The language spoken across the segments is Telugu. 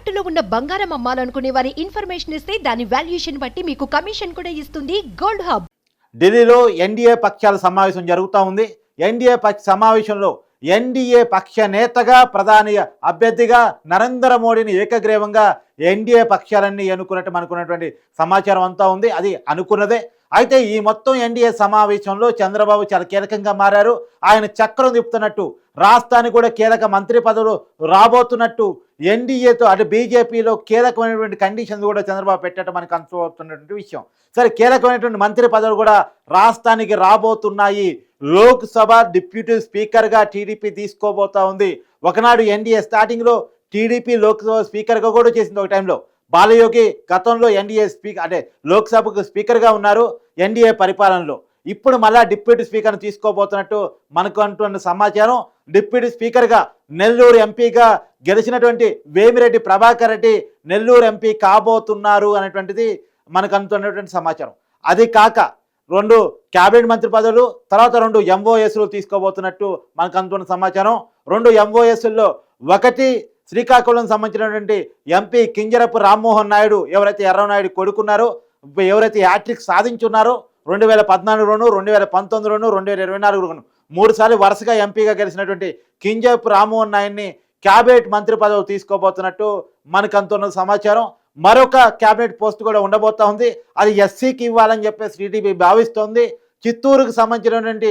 తాకట్టులో ఉన్న బంగారం అమ్మాలనుకునే వారి ఇన్ఫర్మేషన్ ఇస్తే దాని వాల్యుయేషన్ బట్టి మీకు కమిషన్ కూడా ఇస్తుంది గోల్డ్ హబ్. ఢిల్లీలో ఎన్డీఏ పక్షాల సమావేశం జరుగుతూ ఉంది. ఎన్డీఏ పక్ష సమావేశంలో ఎన్డీఏ పక్ష నేతగా ప్రధాని అభ్యర్థిగా నరేంద్ర మోడీని ఏకగ్రీవంగా ఎన్డీఏ పక్షాలన్నీ ఎన్నుకున్నట్టు అనుకున్నటువంటి సమాచారం అంతా ఉంది. అది అనుకున్నదే. అయితే ఈ మొత్తం ఎన్డీఏ సమావేశంలో చంద్రబాబు చాలా కీలకంగా మారారు. ఆయన చక్రం తిప్పుతున్నట్టు రాష్ట్రానికి కూడా కీలక మంత్రి పదవులు రాబోతున్నట్టు ఎన్డీఏతో అటు బీజేపీలో కీలకమైనటువంటి కండిషన్స్ కూడా చంద్రబాబు పెట్టడం మనకు అనుకోతున్నటువంటి విషయం. సరే కీలకమైనటువంటి మంత్రి పదవులు కూడా రాష్ట్రానికి రాబోతున్నాయి. లోక్సభ డిప్యూటీ స్పీకర్గా టీడీపీ తీసుకోబోతా ఉంది. ఒకనాడు ఎన్డీఏ స్టార్టింగ్లో టీడీపీ లోక్సభ స్పీకర్గా కూడా చేసింది ఒక టైంలో. బాలయోగి గతంలో ఎన్డీఏ స్పీకర్ అంటే లోక్సభకు స్పీకర్గా ఉన్నారు ఎన్డీఏ పరిపాలనలో. ఇప్పుడు మళ్ళా డిప్యూటీ స్పీకర్ను తీసుకోబోతున్నట్టు మనకు అంటున్న సమాచారం. డిప్యూటీ స్పీకర్గా నెల్లూరు ఎంపీగా గెలిచినటువంటి వేమిరెడ్డి ప్రభాకర్ రెడ్డి నెల్లూరు ఎంపీ కాబోతున్నారు అనేటువంటిది మనకు అందుతున్నటువంటి సమాచారం. అది కాక రెండు క్యాబినెట్ మంత్రి పదవులు తర్వాత రెండు ఎంఓఎస్లు తీసుకోబోతున్నట్టు మనకు అందుతున్న సమాచారం. రెండు ఎంఓఎస్ల్లో ఒకటి శ్రీకాకుళం సంబంధించినటువంటి ఎంపీ కింజరపు రామ్మోహన్ నాయుడు ఎవరైతే ఎర్రనాయుడు కొడుకున్నారో ఎవరైతే హ్యాట్రిక్ సాధించున్నారో రెండు వేల పద్నాలుగులోను రెండు వేల పంతొమ్మిదిలోను రెండు వేల ఇరవై నాలుగులోను మూడుసార్లు వరుసగా ఎంపీగా గెలిచినటువంటి కింజపు రామ్మోహన్ నాయుడిని క్యాబినెట్ మంత్రి పదవి తీసుకోబోతున్నట్టు మనకు అంతున్న సమాచారం. మరొక క్యాబినెట్ పోస్ట్ కూడా ఉండబోతా ఉంది. అది ఎస్సీకి ఇవ్వాలని చెప్పేసి టీడీపీ భావిస్తోంది. చిత్తూరుకు సంబంధించినటువంటి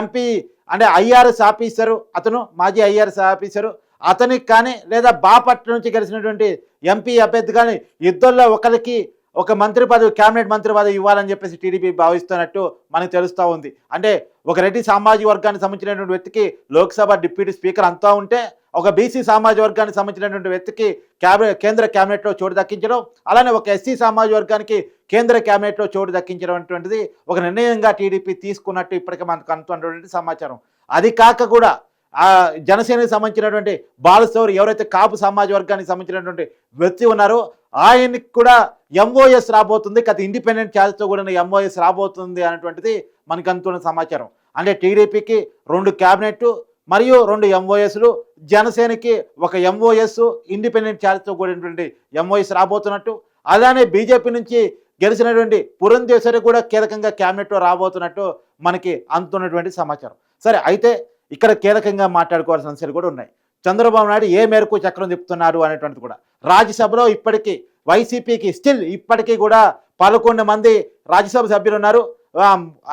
ఎంపీ అంటే ఐఆర్ఎస్ ఆఫీసరు అతను మాజీ ఐఆర్ఎస్ ఆఫీసరు అతనికి కానీ లేదా బాపట్ల నుంచి గెలిచినటువంటి ఎంపీ అభ్యర్థి కానీ ఇద్దరిలో ఒకరికి ఒక మంత్రి పదవి క్యాబినెట్ మంత్రి పదవి ఇవ్వాలని చెప్పేసి టీడీపీ భావిస్తున్నట్టు మనకు తెలుస్తూ ఉంది. అంటే ఒక రెడ్డి సామాజిక వర్గానికి సంబంధించినటువంటి వ్యక్తికి లోక్సభ డిప్యూటీ స్పీకర్ అంతా ఉంటే ఒక బీసీ సామాజిక వర్గానికి సంబంధించినటువంటి వ్యక్తికి క్యాబినెట్ కేంద్ర క్యాబినెట్లో చోటు దక్కించడం అలానే ఒక ఎస్సీ సామాజిక వర్గానికి కేంద్ర క్యాబినెట్లో చోటు దక్కించడం అటువంటిది ఒక నిర్ణయంగా టీడీపీ తీసుకున్నట్టు ఇప్పటికే మనకు అందుతున్నటువంటి సమాచారం. అది కాక కూడా ఆ జనసేనకి సంబంధించినటువంటి బాలశౌర్ ఎవరైతే కాపు సమాజ వర్గానికి సంబంధించినటువంటి వ్యక్తి ఉన్నారో ఆయనకి కూడా ఎంఓఎస్ రాబోతుంది. గత ఇండిపెండెంట్ ఛార్జ్తో కూడిన ఎంఓఎస్ రాబోతుంది అనేటువంటిది మనకు అందుతున్న సమాచారం. అంటే టీడీపీకి రెండు క్యాబినెట్ మరియు రెండు ఎంఓఎస్లు జనసేనకి ఒక ఎంఓఎస్ ఇండిపెండెంట్ ఛార్జ్తో కూడినటువంటి ఎంఓఎస్ రాబోతున్నట్టు. అలానే బీజేపీ నుంచి గెలిచినటువంటి పురంధేశ్వరి కూడా కీలకంగా క్యాబినెట్లో రాబోతున్నట్టు మనకి అందుతున్నటువంటి సమాచారం. సరే అయితే ఇక్కడ కీలకంగా మాట్లాడుకోవాల్సిన అంశాలు కూడా ఉన్నాయి. చంద్రబాబు నాయుడు ఏ మేరకు చక్రం తిప్పుతున్నారు అనేటువంటిది కూడా. రాజ్యసభలో ఇప్పటికీ వైసీపీకి స్టిల్ ఇప్పటికీ కూడా పదకొండు మంది రాజ్యసభ సభ్యులు ఉన్నారు.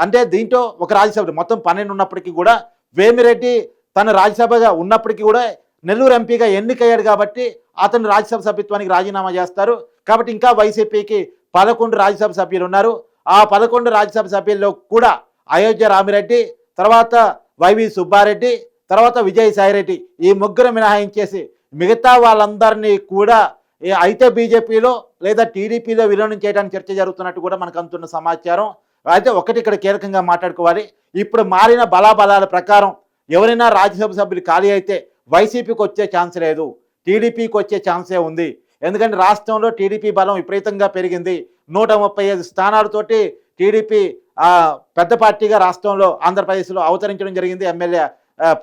అంటే దీంట్లో ఒక రాజ్యసభ మొత్తం పన్నెండు ఉన్నప్పటికీ కూడా వేమిరెడ్డి తన రాజ్యసభగా ఉన్నప్పటికీ కూడా నెల్లూరు ఎంపీగా ఎన్నికయ్యాడు కాబట్టి అతను రాజ్యసభ సభ్యత్వానికి రాజీనామా చేస్తారు. కాబట్టి ఇంకా వైసీపీకి పదకొండు రాజ్యసభ సభ్యులు ఉన్నారు. ఆ పదకొండు రాజ్యసభ సభ్యుల్లో కూడా అయోధ్య రామిరెడ్డి తర్వాత వైవి సుబ్బారెడ్డి తర్వాత విజయసాయిరెడ్డి ఈ ముగ్గురు మినహాయించేసి మిగతా వాళ్ళందరినీ కూడా అయితే బీజేపీలో లేదా టీడీపీలో విలీనం చేయడానికి చర్చ జరుగుతున్నట్టు కూడా మనకు అందుతున్న సమాచారం. అయితే ఒకటి ఇక్కడ కీలకంగా మాట్లాడుకోవాలి. ఇప్పుడు మారిన బలాబలాల ప్రకారం ఎవరైనా రాజ్యసభ సభ్యులు ఖాళీ అయితే వైసీపీకి వచ్చే ఛాన్స్ లేదు టీడీపీకి వచ్చే ఛాన్సే ఉంది. ఎందుకంటే రాష్ట్రంలో టీడీపీ బలం విపరీతంగా పెరిగింది. నూట ముప్పై ఐదు స్థానాలతోటి టీడీపీ పెద్ద పార్టీగా రాష్ట్రంలో ఆంధ్రప్రదేశ్లో అవతరించడం జరిగింది ఎమ్మెల్యే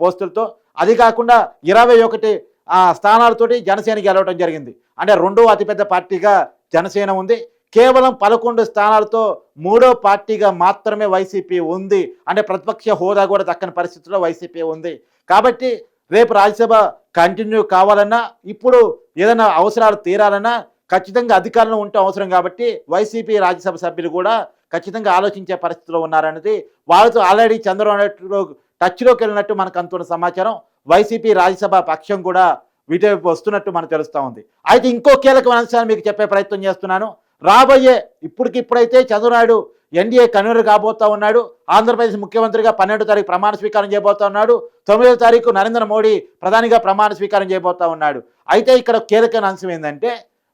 పోస్టులతో అది కాకుండా ఇరవై ఒకటి ఆ, స్థానాలతోటి జనసేన గెలవడం జరిగింది. అంటే రెండో అతిపెద్ద పార్టీగా జనసేన ఉంది. కేవలం పదకొండు స్థానాలతో మూడో పార్టీగా మాత్రమే వైసీపీ ఉంది. అంటే ప్రతిపక్ష హోదా కూడా దక్కని పరిస్థితిలో వైసీపీ ఉంది. కాబట్టి రేపు రాజ్యసభ కంటిన్యూ కావాలన్నా ఇప్పుడు ఏదైనా అవసరాలు తీరాలన్నా ఖచ్చితంగా అధికారంలో ఉంటే అవసరం కాబట్టి వైసీపీ రాజ్యసభ సభ్యులు కూడా ఖచ్చితంగా ఆలోచించే పరిస్థితిలో ఉన్నారనేది వాళ్ళతో ఆల్రెడీ చంద్రబాబు టచ్లోకి వెళ్ళినట్టు మనకు అంతున్న సమాచారం. వైసీపీ రాజ్యసభ పక్షం కూడా వీటివైపు వస్తున్నట్టు మనకు తెలుస్తూ ఉంది. అయితే ఇంకో కీలకమైన అంశాన్ని మీకు చెప్పే ప్రయత్నం చేస్తున్నాను. రాబోయే ఇప్పటికిప్పుడైతే చంద్రనాయుడు ఎన్డీఏ కన్వీనర్ కాబోతా ఉన్నాడు. ఆంధ్రప్రదేశ్ ముఖ్యమంత్రిగా పన్నెండో తారీఖు ప్రమాణ స్వీకారం చేయబోతా ఉన్నాడు. తొమ్మిదో తారీఖు నరేంద్ర మోడీ ప్రధానిగా ప్రమాణ స్వీకారం చేయబోతా ఉన్నాడు. అయితే ఇక్కడ కీలకమైన అంశం ఏంటంటే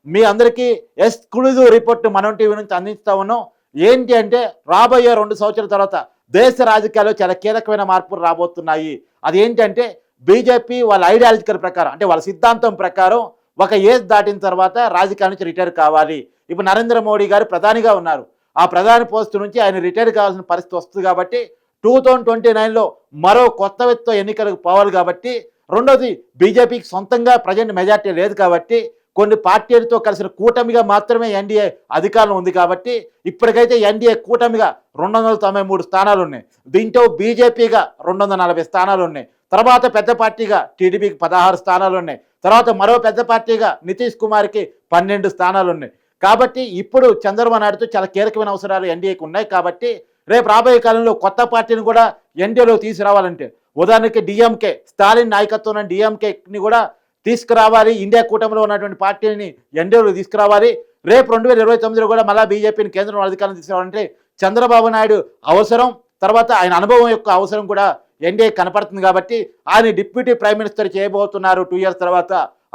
మీ అందరికీ ఎక్స్క్లూజివ్ రిపోర్ట్ మనం టీవీ నుంచి అందిస్తా ఉన్నాం. ఏంటి అంటే రాబోయే రెండు సంవత్సరాల తర్వాత దేశ రాజకీయాల్లో చాలా కీలకమైన మార్పులు రాబోతున్నాయి. అది ఏంటంటే బీజేపీ వాళ్ళ ఐడియాలజికల్ ప్రకారం అంటే వాళ్ళ సిద్ధాంతం ప్రకారం ఒక ఏజ్ దాటిన తర్వాత రాజకీయాల నుంచి రిటైర్ కావాలి. ఇప్పుడు నరేంద్ర మోడీ గారు ప్రధానిగా ఉన్నారు. ఆ ప్రధాని పోస్టు నుంచి ఆయన రిటైర్ కావాల్సిన పరిస్థితి వస్తుంది కాబట్టి టూ థౌజండ్ ట్వంటీ నైన్లో మరో కొత్త వ్యక్తితో ఎన్నికలకు పోవాలి కాబట్టి రెండోది బీజేపీకి సొంతంగా ప్రజెంట్ మెజార్టీ లేదు కాబట్టి కొన్ని పార్టీలతో కలిసిన కూటమిగా మాత్రమే ఎన్డీఏ అధికారంలో ఉంది కాబట్టి ఇప్పటికైతే ఎన్డీఏ కూటమిగా రెండు వందల తొంభై మూడు స్థానాలు ఉన్నాయి. దీంట్లో బీజేపీగా రెండు వందల నలభై స్థానాలు ఉన్నాయి. తర్వాత పెద్ద పార్టీగా టీడీపీకి పదహారు స్థానాలు ఉన్నాయి. తర్వాత మరో పెద్ద పార్టీగా నితీష్ కుమార్కి పన్నెండు స్థానాలు ఉన్నాయి. కాబట్టి ఇప్పుడు చంద్రబాబు నాయుడుతో చాలా కీలకమైన అవసరాలు ఎన్డీఏకి ఉన్నాయి కాబట్టి రేపు రాబోయే కాలంలో కొత్త పార్టీని కూడా ఎన్డీఏలో తీసుకురావాలంటే ఉదాహరణకి డిఎంకే స్టాలిన్ నాయకత్వం డిఎంకేని కూడా తీసుకురావాలి. ఇండియా కూటమిలో ఉన్నటువంటి పార్టీని ఎన్డీఏలు తీసుకురావాలి. రేపు రెండు వేల ఇరవై తొమ్మిదిలో కూడా మళ్ళీ బీజేపీని కేంద్రం అధికారం తీసుకురావాలంటే చంద్రబాబు నాయుడు అవసరం. తర్వాత ఆయన అనుభవం యొక్క అవసరం కూడా ఎన్డీఏ కనపడుతుంది కాబట్టి ఆయన డిప్యూటీ ప్రైమ్ మినిస్టర్ చేయబోతున్నారు టూ ఇయర్స్ తర్వాత.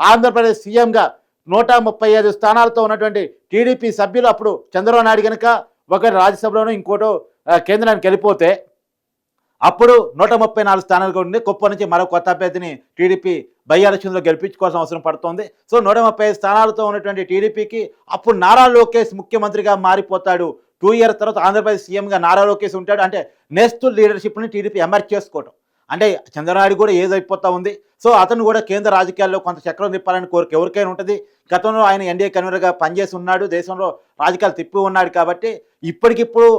ఆంధ్రప్రదేశ్ సీఎంగా నూట ముప్పై ఐదు స్థానాలతో ఉన్నటువంటి టీడీపీ సభ్యులు అప్పుడు చంద్రబాబు నాయుడు కనుక ఒకటి రాజ్యసభలోనూ ఇంకోటో కేంద్రానికి వెళ్ళిపోతే అప్పుడు నూట ముప్పై నాలుగు స్థానాలు కూడా ఉంది కుప్ప నుంచి మరో కొత్త అభ్యర్థిని టీడీపీ బై ఎలక్షన్లో గెలిపించుకోవాల్సిన అవసరం పడుతోంది. సో నూట ముప్పై స్థానాలతో ఉన్నటువంటి టీడీపీకి అప్పుడు నారా లోకేష్ ముఖ్యమంత్రిగా మారిపోతాడు. టూ ఇయర్ తర్వాత ఆంధ్రప్రదేశ్ సీఎంగా నారా లోకేష్ ఉంటాడు. అంటే నెక్స్ట్ లీడర్షిప్ని టీడీపీ ఎమర్జ్ చేసుకోవటం. అంటే చంద్రనాయుడు కూడా ఏదైపోతా అయిపోతా ఉంది. సో అతను కూడా కేంద్ర రాజకీయాల్లో కొంత చక్రం తిప్పాలని కోరిక ఎవరికైనా ఉంటుంది. గతంలో ఆయన ఎన్డీఏ కన్వీనర్గా పనిచేసి ఉన్నాడు. దేశంలో రాజకీయాలు తిప్పి ఉన్నాడు కాబట్టి ఇప్పటికిప్పుడు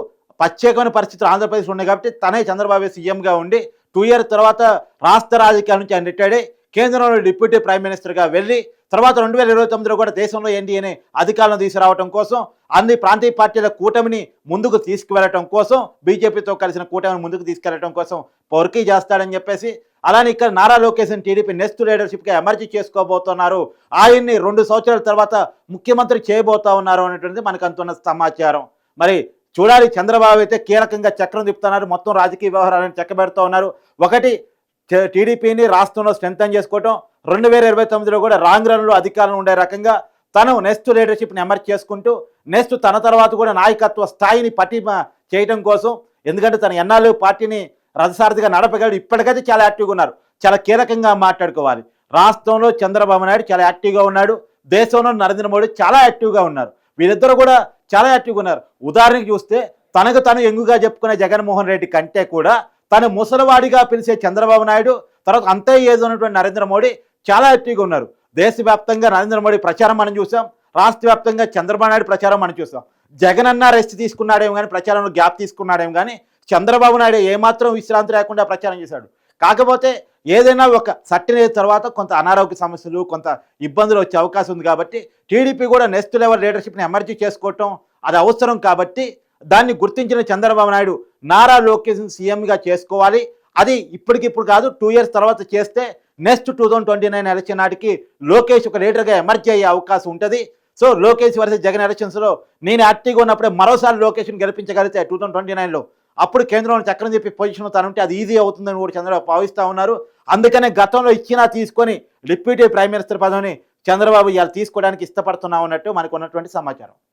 ప్రత్యేకమైన పరిస్థితులు ఆంధ్రప్రదేశ్ ఉన్నాయి కాబట్టి తనే చంద్రబాబు సీఎంగా ఉండి టూ ఇయర్ తర్వాత రాష్ట్ర రాజకీయాల నుంచి ఆయన రిటైర్డ్ కేంద్రంలో డిప్యూటీ ప్రైమ్ మినిస్టర్గా వెళ్ళి తర్వాత రెండు వేల ఇరవై తొమ్మిదిలో కూడా దేశంలో ఎన్డీఏని అధికారంలో తీసుకురావడం కోసం అన్ని ప్రాంతీయ పార్టీల కూటమిని ముందుకు తీసుకువెళ్ళటం కోసం బీజేపీతో కలిసిన కూటమిని ముందుకు తీసుకెళ్ళడం కోసం పొరికి చేస్తాడని చెప్పేసి అలానే ఇక్కడ నారా లోకేష్ టీడీపీ నెక్స్ట్ లీడర్షిప్గా ఎమర్జీ చేసుకోబోతున్నారు. ఆయన్ని రెండు సంవత్సరాల తర్వాత ముఖ్యమంత్రి చేయబోతా ఉన్నారు అనేటువంటిది మనకు అంతున్న సమాచారం. మరి చూడాలి చంద్రబాబు అయితే కీలకంగా చక్రం తిప్పుతున్నారు మొత్తం రాజకీయ వ్యవహారాలను చెక్కబెడుతూ ఉన్నారు. ఒకటి టీడీపీని రాష్ట్రంలో స్ట్రెంథన్ చేసుకోవటం రెండు వేల ఇరవై తొమ్మిదిలో కూడా రాంగ్ రన్లో అధికారంలో ఉండే రకంగా తను నెక్స్ట్ లీడర్షిప్ని ఎమర్జ్ చేసుకుంటూ నెక్స్ట్ తన తర్వాత కూడా నాయకత్వ స్థాయిని పట్టి చేయటం కోసం ఎందుకంటే తన ఎన్నాళ్ళు పార్టీని రథసారథిగా నడపగలడు ఇప్పటికైతే చాలా యాక్టివ్గా ఉన్నారు. చాలా కీలకంగా మాట్లాడుకోవాలి. రాష్ట్రంలో చంద్రబాబు నాయుడు చాలా యాక్టివ్గా ఉన్నాడు. దేశంలో నరేంద్ర మోడీ చాలా యాక్టివ్గా ఉన్నారు. వీరిద్దరు కూడా చాలా యాక్టివ్గా ఉన్నారు. ఉదాహరణకి చూస్తే తనకు తను ఎంగుగా చెప్పుకునే జగన్మోహన్ రెడ్డి కంటే కూడా తను ముసలివాడిగా పిలిచే చంద్రబాబు నాయుడు తర్వాత అంతే ఏజ్ ఉన్నటువంటి నరేంద్ర మోడీ చాలా యాక్టివ్గా ఉన్నారు. దేశవ్యాప్తంగా నరేంద్ర మోడీ ప్రచారం మనం చూసాం. రాష్ట్ర వ్యాప్తంగా చంద్రబాబు నాయుడు ప్రచారం మనం చూసాం. జగన్ అన్న రెస్ట్ తీసుకున్నాడేమో కానీ ప్రచారంలో గ్యాప్ తీసుకున్నాడేమో కానీ చంద్రబాబు నాయుడు ఏమాత్రం విశ్రాంతి లేకుండా ప్రచారం చేశాడు. కాకపోతే ఏదైనా ఒక సర్టిన్ తర్వాత కొంత అనారోగ్య సమస్యలు కొంత ఇబ్బందులు వచ్చే అవకాశం ఉంది కాబట్టి టీడీపీ కూడా నెక్స్ట్ లెవెల్ లీడర్షిప్ని ఎమర్జీ చేసుకోవటం అది అవసరం కాబట్టి దాన్ని గుర్తించిన చంద్రబాబు నాయుడు నారా లోకేష్ని సీఎంగా చేసుకోవాలి. అది ఇప్పటికిప్పుడు కాదు టూ ఇయర్స్ తర్వాత చేస్తే next two thousand twenty nine election నాటికి లోకేష్ ఒక లీడర్గా ఎమర్జీ అయ్యే అవకాశం ఉంటుంది. సో లోకేష్ వర్సెస్ జగన్ ఎలక్షన్స్లో నేను యాక్టివ్గా ఉన్నప్పుడే మరోసారి లోకేష్ని గెలిపించగలిగితే టూ థౌసండ్ ట్వంటీ నైన్లో అప్పుడు కేంద్రంలో చక్రం చెప్పి పొజిషన్ తనుంటే అది ఈజీ అవుతుందని కూడా చంద్రబాబు భావిస్తూ ఉన్నారు. అందుకనే గతంలో ఇచ్చినా తీసుకొని డిప్యూటీ ప్రైమ్ మినిస్టర్ పదవిని చంద్రబాబు ఇవాళ తీసుకోవడానికి ఇష్టపడుతున్నావు అన్నట్టు మనకు ఉన్నటువంటి సమాచారం.